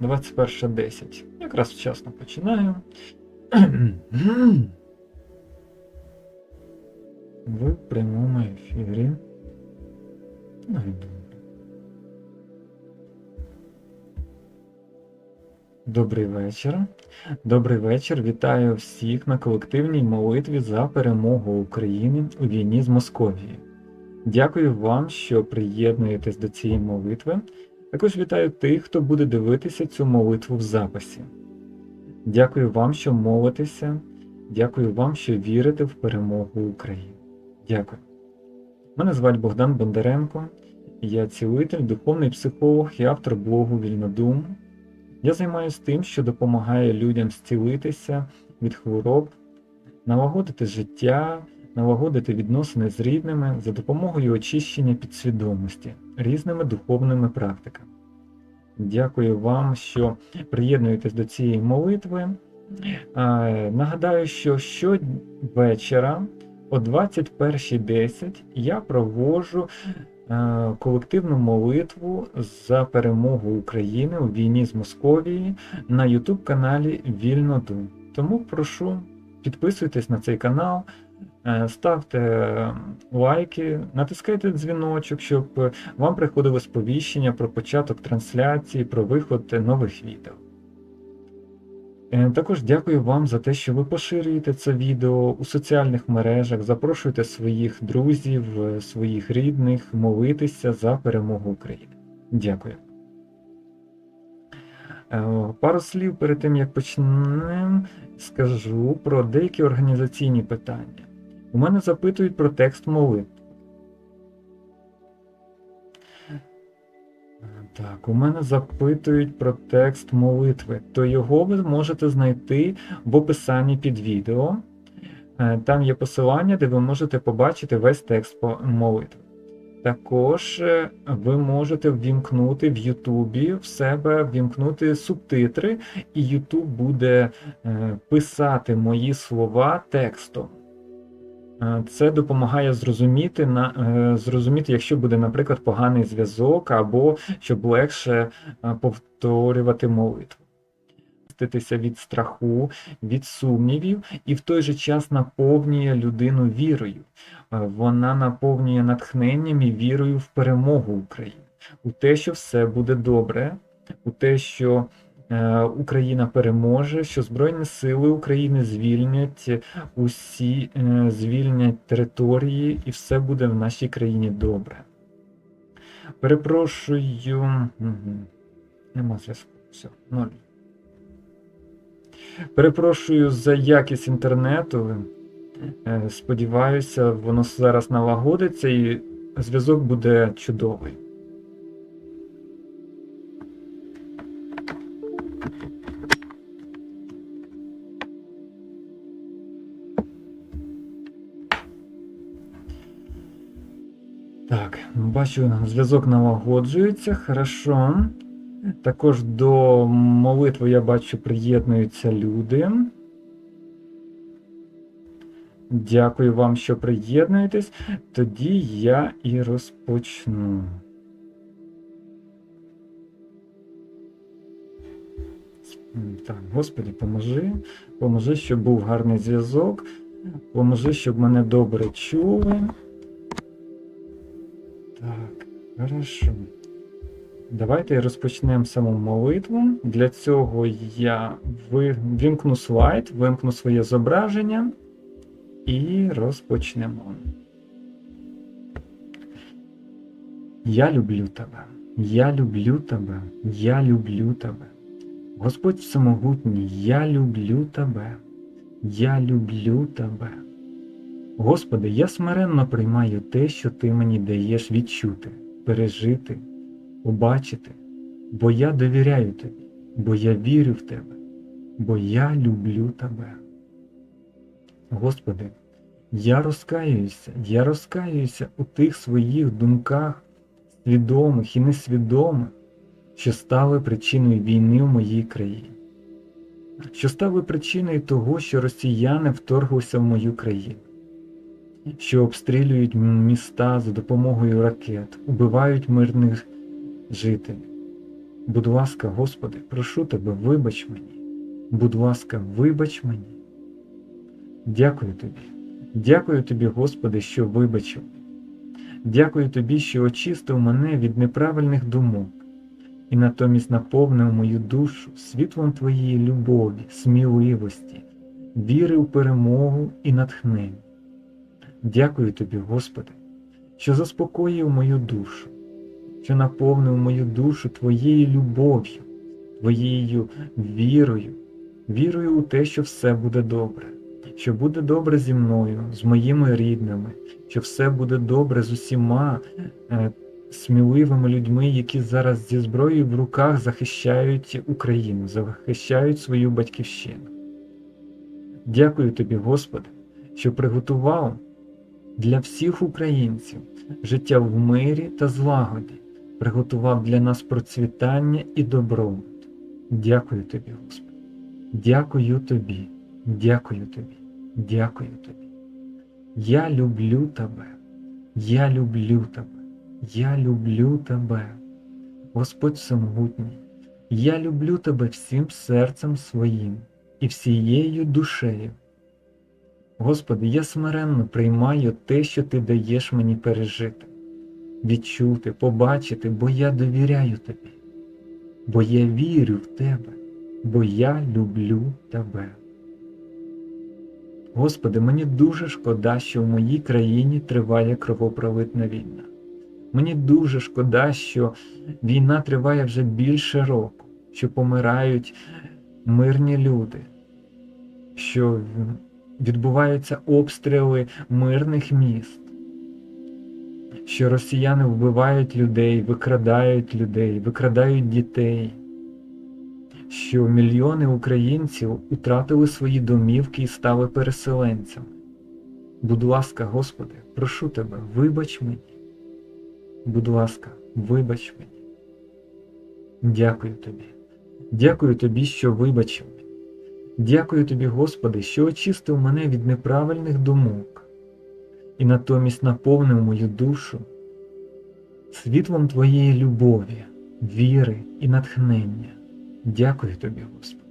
21.10. Якраз вчасно починаю. В прямому ефірі. Ну. Добрий вечір. Добрий вечір. Вітаю всіх на колективній молитві за перемогу України у війні з Московією. Дякую вам, що приєднуєтесь до цієї молитви. Також вітаю тих, хто буде дивитися цю молитву в записі. Дякую вам, що молитеся. Дякую вам, що вірите в перемогу України. Дякую. Мене звати Богдан Бондаренко, я цілитель, духовний психолог і автор блогу Вільнодум. Я займаюся тим, що допомагає людям зцілитися від хвороб, налагодити життя, налагодити відносини з рідними за допомогою очищення підсвідомості різними духовними практиками. Дякую вам, що приєднуєтесь до цієї молитви. Нагадаю, що щовечора о 21.10 я проводжу колективну молитву за перемогу України у війні з Московією на YouTube каналі Вільнодум. Тому прошу підписуйтесь на цей канал, ставте е, лайки, натискайте дзвіночок, щоб е, вам приходило сповіщення про початок трансляції, про виход нових відео. Е, Також дякую вам за те, що ви поширюєте це відео у соціальних мережах, запрошуєте своїх друзів, е, своїх рідних молитися за перемогу України. Дякую. Е, Пару слів перед тим, як почнемо, скажу про деякі організаційні питання. У мене запитують про текст молитви. Так, у мене запитують про текст молитви, то його ви можете знайти в описанні під відео. Е, Там є посилання, де ви можете побачити весь текст молитви. Також е, ви можете ввімкнути в Ютубі в себе ввімкнути субтитри, і Ютуб буде е, писати мої слова текстом. Е, Це допомагає зрозуміти, на, е, зрозуміти, якщо буде, наприклад, поганий зв'язок, або щоб легше е, повторювати молитву. Захиститися від страху, від сумнівів, і в той же час наповнює людину вірою. Вона наповнює натхненням і вірою в перемогу України, у те, що все буде добре, у те, що Україна переможе, що Збройні Сили України звільнять усі е, звільнять території, і все буде в нашій країні добре. Перепрошую. Нема зв'язку. Все, ноль. Перепрошую за якість інтернету. Е, Сподіваюся, воно зараз налагодиться і зв'язок буде чудовий. Так, бачу, зв'язок налагоджується, хорошо. Також до молитви я бачу приєднуються люди. Дякую вам, що приєднуєтесь. Тоді я і розпочну. Так, Господи, поможи. Поможи, щоб був гарний зв'язок. Поможи, щоб мене добре чули. Так, хорошо. Давайте розпочнемо саму молитву. Для цього я вимкну слайд, вимкну своє зображення і розпочнемо. Я люблю тебе, я люблю тебе, я люблю тебе. Господь Всемогутній, я люблю тебе, я люблю тебе. Господи, я смиренно приймаю те, що Ти мені даєш відчути, пережити, побачити, бо я довіряю тобі, бо я вірю в тебе, бо я люблю тебе. Господи, я розкаююся, я розкаююся у тих своїх думках, свідомих і несвідомих, що стали причиною війни в моїй країні, що стали причиною того, що росіяни вторглися в мою країну, що обстрілюють міста за допомогою ракет, убивають мирних жителів. Будь ласка, Господи, прошу Тебе, вибач мені. Будь ласка, вибач мені. Дякую Тобі. Дякую Тобі, Господи, що вибачив. Дякую Тобі, що очистив мене від неправильних думок і натомість наповнив мою душу світлом Твоєї любові, сміливості, віри в перемогу і натхнення. Дякую Тобі, Господи, що заспокоїв мою душу, що наповнив мою душу Твоєю любов'ю, Твоєю вірою, вірою у те, що все буде добре, що буде добре зі мною, з моїми рідними, що все буде добре з усіма е, сміливими людьми, які зараз зі зброєю в руках захищають Україну, захищають свою батьківщину. Дякую тобі, Господи, що приготував для всіх українців життя в мирі та злагоді, приготував для нас процвітання і добробут. Дякую тобі, Господи. Дякую тобі, дякую тобі, дякую тобі. Я люблю тебе, я люблю тебе, я люблю тебе, Господь Всемогутній, я люблю тебе всім серцем своїм і всією душею. Господи, я смиренно приймаю те, що Ти даєш мені пережити, відчути, побачити, бо я довіряю Тобі, бо я вірю в Тебе, бо я люблю Тебе. Господи, мені дуже шкода, що в моїй країні триває кровопролитна війна. Мені дуже шкода, що війна триває вже більше року, що помирають мирні люди, що відбуваються обстріли мирних міст, що росіяни вбивають людей, викрадають людей, викрадають дітей, що мільйони українців втратили свої домівки і стали переселенцями. Будь ласка, Господи, прошу Тебе, вибач мені. Будь ласка, вибач мені. Дякую Тобі. Дякую Тобі, що вибачив. Дякую Тобі, Господи, що очистив мене від неправильних думок і натомість наповнив мою душу світлом Твоєї любові, віри і натхнення. Дякую Тобі, Господи.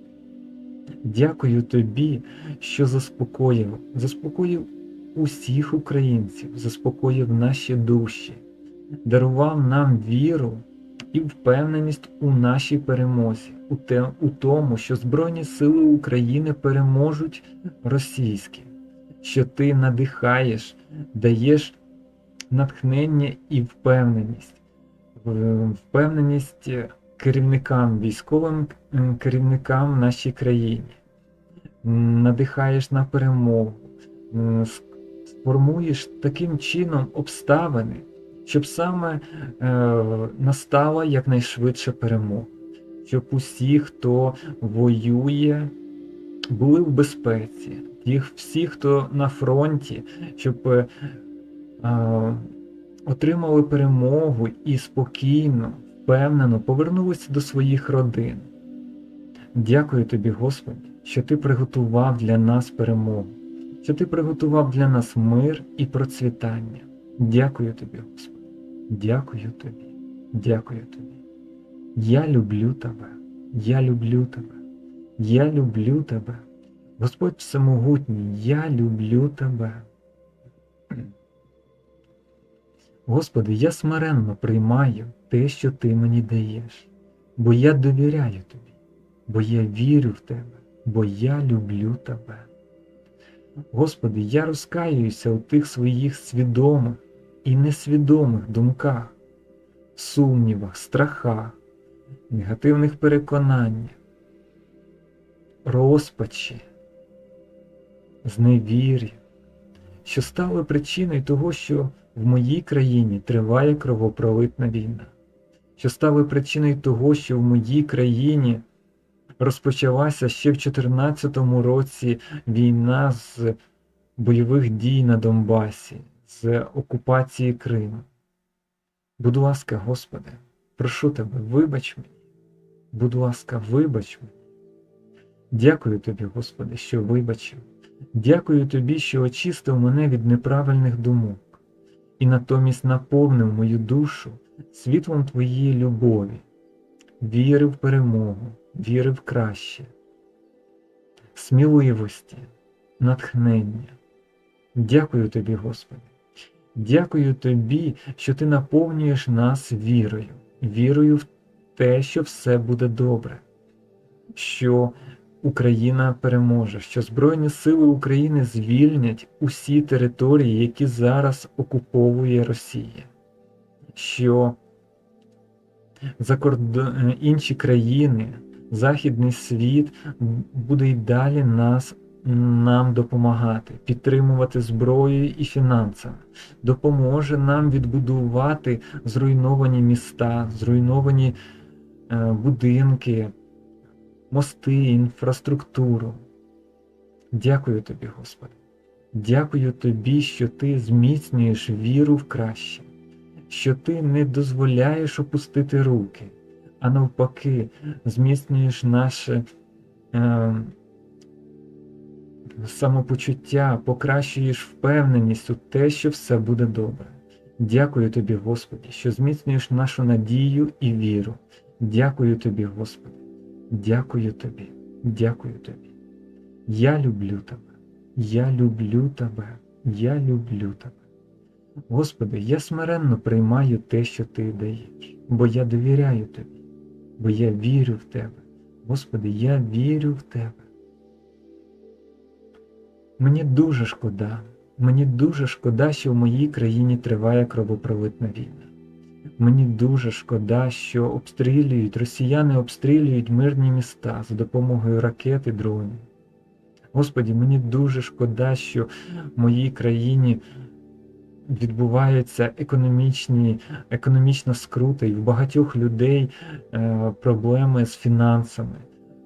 Дякую Тобі, що заспокоїв, заспокоїв усіх українців, заспокоїв наші душі, дарував нам віру і впевненість у нашій перемозі, у, тому, що Збройні Сили України переможуть російські, що ти надихаєш, даєш натхнення і впевненість, впевненість керівникам, військовим керівникам нашій країні, надихаєш на перемогу, сформуєш таким чином обставини щоб саме е, настала якнайшвидша перемога, щоб усі, хто воює, були в безпеці, Тих всі, хто на фронті, щоб е, отримали перемогу і спокійно, впевнено повернулися до своїх родин. Дякую тобі, Господи, що Ти приготував для нас перемогу, що Ти приготував для нас мир і процвітання. Дякую тобі, Господи. Дякую тобі, дякую тобі. Я люблю тебе, я люблю тебе, я люблю тебе. Господь Всемогутній, я люблю тебе. Господи, я смиренно приймаю те, що Ти мені даєш, бо я довіряю тобі, бо я вірю в Тебе, бо я люблю Тебе. Господи, я розкаююся у тих своїх свідомих і несвідомих думках, сумнівах, страхах, негативних переконаннях, розпачі, зневір'я, що стали причиною того, що в моїй країні триває кровопролитна війна, що стали причиною того, що в моїй країні розпочалася ще в 2014 році війна з бойових дій на Донбасі з окупації Криму. Будь ласка, Господи, прошу Тебе, вибач мені, будь ласка, вибач. Дякую Тобі, Господи, що вибачив. Дякую Тобі, що очистив мене від неправильних думок і натомість наповнив мою душу світлом Твоєї любові, віри в перемогу, віри в краще, сміливості, натхнення. Дякую тобі, Господи. Дякую тобі, що ти наповнюєш нас вірою, вірою в те, що все буде добре, що Україна переможе, що Збройні Сили України звільнять усі території, які зараз окуповує Росія, що інші країни, Західний світ буде й далі нас нам допомагати, підтримувати зброєю і фінансами, допоможе нам відбудувати зруйновані міста, зруйновані будинки, мости, інфраструктуру. Дякую тобі, Господи. Дякую тобі, що ти зміцнюєш віру в краще, що ти не дозволяєш опустити руки, а навпаки, зміцнюєш наше. Е, самопочуття, покращуєш впевненість у те, що все буде добре. Дякую тобі, Господи, що зміцнюєш нашу надію і віру. Дякую тобі, Господи, дякую тобі, дякую тобі. Я люблю тебе, я люблю тебе, я люблю тебе. Господи, я смиренно приймаю те, що Ти даєш, бо я довіряю Тобі, бо я вірю в Тебе. Господи, я вірю в Тебе. Мені дуже шкода, мені дуже шкода, що в моїй країні триває кровопролитна війна. Мені дуже шкода, що обстрілюють, росіяни обстрілюють мирні міста за допомогою ракет і дронів. Господі, мені дуже шкода, що в моїй країні відбуваються економічні, економічна скрута, і в багатьох людей е, проблеми з фінансами.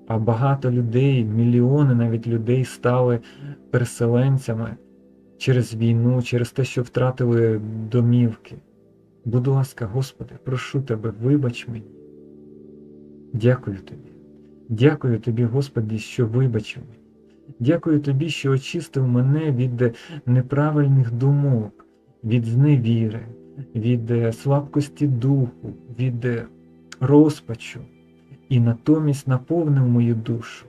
А багато людей, мільйони навіть людей стали переселенцями через війну, через те, що втратили домівки. Будь ласка, Господи, прошу Тебе, вибач мені. Дякую Тобі. Дякую Тобі, Господи, що вибачив мені. Дякую Тобі, що очистив мене від неправильних думок, від зневіри, від слабкості духу, від розпачу і натомість наповнив мою душу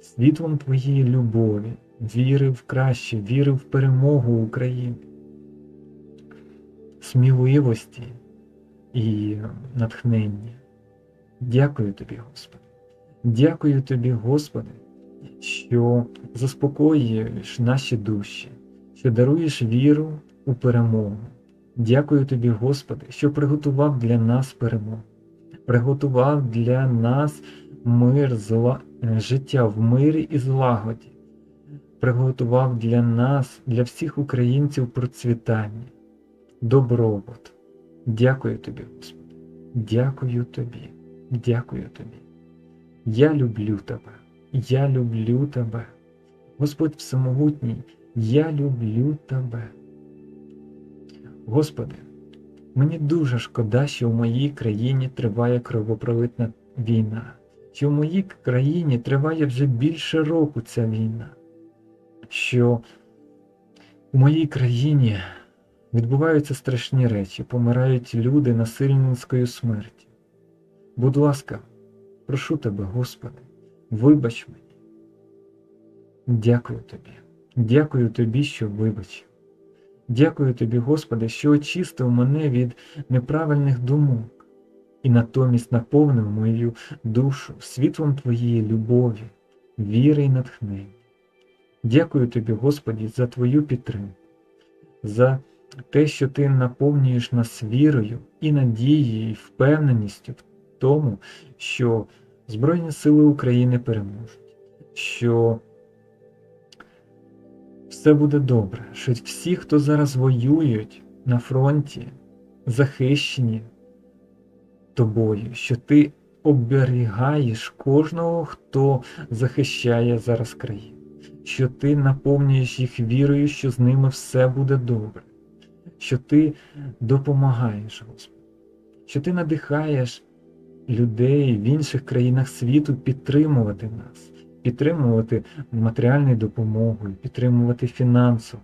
світлом Твоєї любові, віри в краще, віри в перемогу України, сміливості і натхнення. Дякую Тобі, Господи. Дякую Тобі, Господи, що заспокоюєш наші душі, що даруєш віру у перемогу. Дякую Тобі, Господи, що приготував для нас перемогу приготував для нас мир, зла... Життя в мирі і злагоді, приготував для нас, для всіх українців процвітання, добробут. Дякую тобі, Господи. Дякую тобі, дякую тобі. Я люблю тебе, я люблю тебе. Господь Всемогутній, я люблю тебе. Господи. Мені дуже шкода, що в моїй країні триває кровопролитна війна, що в моїй країні триває вже більше року ця війна, що у моїй країні відбуваються страшні речі, помирають люди насильницькою смертю. Будь ласка, прошу тебе, Господи, вибач мені. Дякую тобі, дякую тобі, що вибачив. Дякую тобі, Господи, що очистив мене від неправильних думок і натомість наповнив мою душу світлом Твоєї любові, віри і натхнення. Дякую тобі, Господі, за Твою підтримку, за те, що Ти наповнюєш нас вірою і надією, і впевненістю в тому, що Збройні Сили України переможуть. що все буде добре, що всі, хто зараз воюють на фронті, захищені тобою, що ти оберігаєш кожного, хто захищає зараз країну, що ти наповнюєш їх вірою, що з ними все буде добре, що ти допомагаєш, Господи, що ти надихаєш людей в інших країнах світу підтримувати нас підтримувати матеріальною допомогою, підтримувати фінансово,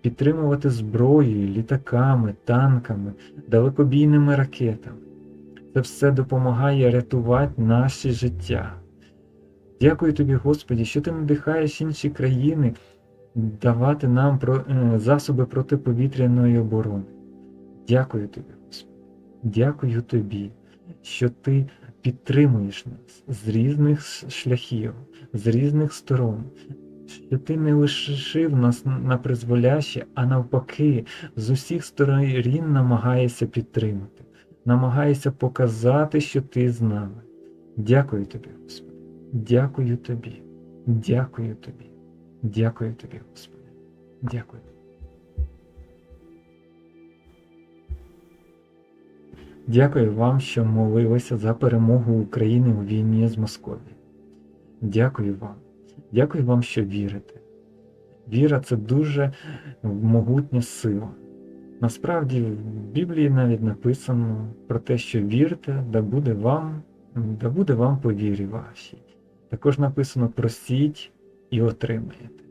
підтримувати зброєю, літаками, танками, далекобійними ракетами. Це все допомагає рятувати наші життя. Дякую тобі, Господі, що ти надихаєш інші країни давати нам про, е, засоби протиповітряної оборони. Дякую тобі, Господи. Дякую тобі, що ти підтримуєш нас з різних шляхів, з різних сторон, що ти не лишив нас на призволяще, а навпаки, з усіх сторон намагаєшся підтримати, намагаєшся показати, що ти з нами. Дякую тобі, Господи. Дякую тобі. Дякую тобі. Дякую тобі, Господи. Дякую. Дякую вам, що молилися за перемогу України у війні з Московією. Дякую вам. Дякую вам, що вірите. Віра це дуже могутня сила. Насправді в Біблії навіть написано про те, що вірте, да буде вам, да буде вам по вірі вашій. Також написано просіть і отримаєте.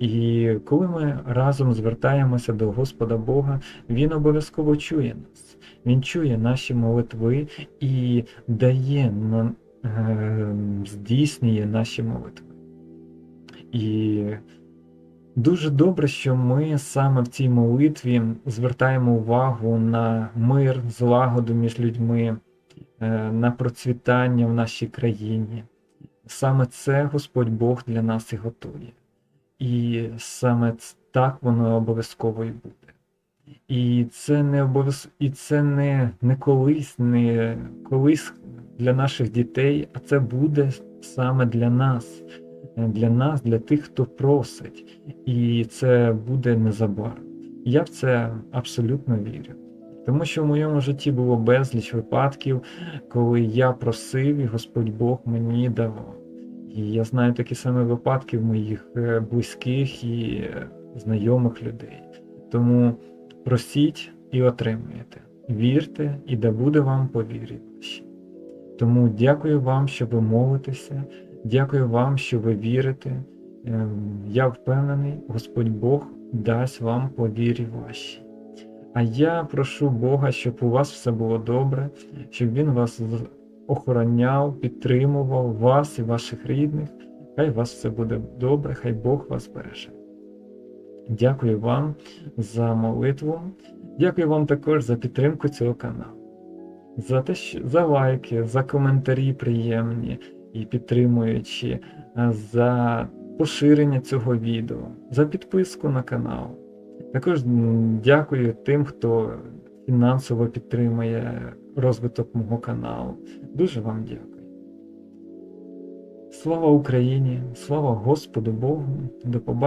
І коли ми разом звертаємося до Господа Бога, Він обов'язково чує нас. Він чує наші молитви і дає нам, е, здійснює наші молитви. І дуже добре, що ми саме в цій молитві звертаємо увагу на мир, злагоду між людьми, е, на процвітання в нашій країні. Саме це Господь Бог для нас і готує. І саме так воно обов'язково і буде. І це не обов'яз... і це не, не колись, не колись для наших дітей, а це буде саме для нас, для нас, для тих, хто просить. І це буде незабаром. Я в це абсолютно вірю. Тому що в моєму житті було безліч випадків, коли я просив, і Господь Бог мені давав. І я знаю такі самі випадки в моїх е, близьких і е, знайомих людей. Тому просіть і отримуєте. Вірте, і да буде вам по вірі. Тому дякую вам, що ви молитеся, дякую вам, що ви вірите. Ем, Я впевнений, Господь Бог дасть вам по вірі вашій. А я прошу Бога, щоб у вас все було добре, щоб Він вас охороняв, підтримував вас і ваших рідних. Хай у вас все буде добре, хай Бог вас береже. Дякую вам за молитву. Дякую вам також за підтримку цього каналу. За те, що за лайки, за коментарі приємні і підтримуючі, за поширення цього відео, за підписку на канал. Також дякую тим, хто фінансово підтримує розвиток мого каналу. Дуже вам дякую. Слава Україні! Слава Господу Богу! До побачення!